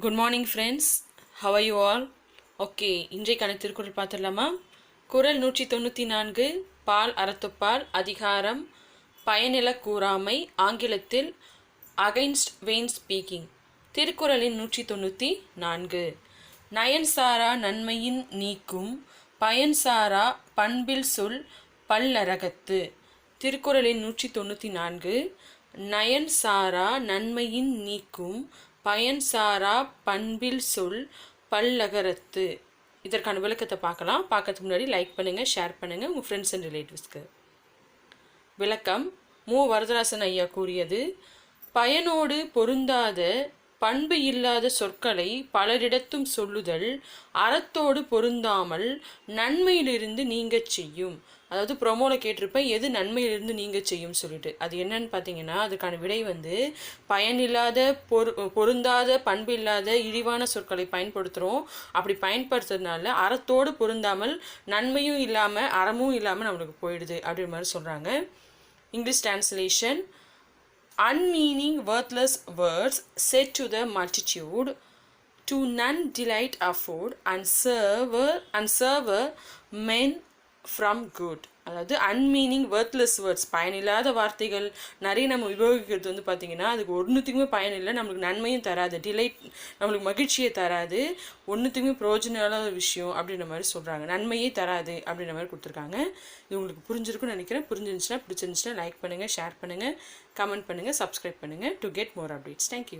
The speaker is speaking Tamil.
Good morning friends how you all okay இன்றைக்கான திருக்குறள் பார்த்துடலாமா? குறள் நூற்றி தொண்ணூற்றி நான்கு பால் அறத்துப்பால் அதிகாரம் பயனில கூறாமை ஆங்கிலத்தில் அகைன்ஸ்ட் வெயின் ஸ்பீக்கிங் திருக்குறளின் நூற்றி தொண்ணூற்றி நான்கு. நயன்சாரா நன்மையின் நீக்கும் பயன்சாரா பண்பில் சொல் பல்லரகத்து. திருக்குறளின் நூற்றி தொண்ணூற்றி நான்கு நயன் சாரா நன்மையின் நீக்கும் பயன் சாரா பண்பில் சொல் பல்லகரத்து. இதற்கான விளக்கத்தை பார்க்கலாம். பார்க்கறதுக்கு முன்னாடி லைக் பண்ணுங்கள் ஷேர் பண்ணுங்கள் உங்கள் ஃப்ரெண்ட்ஸ் அண்ட் ரிலேட்டிவ்ஸ்க்கு விளக்கம் மு. வரதராசன் ஐயா கூறியது பயனோடு பொருந்தாத பண்பு இல்லாத சொற்களை பலரிடத்தும் சொல்லுதல் அறத்தோடு பொருந்தாமல் நன்மையிலிருந்து நீங்கச் செய்யும். அதாவது ப்ரொமோவில் கேட்டிருப்பேன் எது நன்மையிலிருந்து நீங்க செய்யும் சொல்லிட்டு. அது என்னன்னு பார்த்தீங்கன்னா அதுக்கான விடை வந்து பயனில்லாத பொரு பொருந்தாத பண்பு இல்லாத இழிவான சொற்களை பயன்படுத்துகிறோம் அப்படி பயன்படுத்துறதுனால அறத்தோடு பொருந்தாமல் நன்மையும் இல்லாமல் அறமும் இல்லாமல் நம்மளுக்கு போயிடுது அப்படின்ற மாதிரி சொல்கிறாங்க English translation unmeaning worthless words said to the multitude to none delight afford and serve and serve men from good அதாவது அன்மீனிங் ஒர்த்லெஸ் வேர்ட்ஸ் பயனில்லாத வார்த்தைகள் நிறைய நம்ம உபயோகிக்கிறது வந்து பார்த்திங்கன்னா அதுக்கு ஒன்றுத்துக்குமே பயன் இல்லை நம்மளுக்கு நன்மையும் தராது டிலைட் நம்மளுக்கு மகிழ்ச்சியை தராது. ஒன்றுத்துக்குமே பிரயோஜனம் விஷயம் அப்படின்ற மாதிரி சொல்கிறாங்க நன்மையே தராது அப்படின்ற மாதிரி கொடுத்துருக்காங்க. இது உங்களுக்கு புரிஞ்சிருக்குன்னு நினைக்கிறேன். புரிஞ்சிருந்துச்சுன்னா பிடிச்சிருந்துச்சுன்னா லைக் பண்ணுங்கள் ஷேர் பண்ணுங்கள் கமெண்ட் பண்ணுங்கள் சப்ஸ்கிரைப் பண்ணுங்கள் to get more updates thank you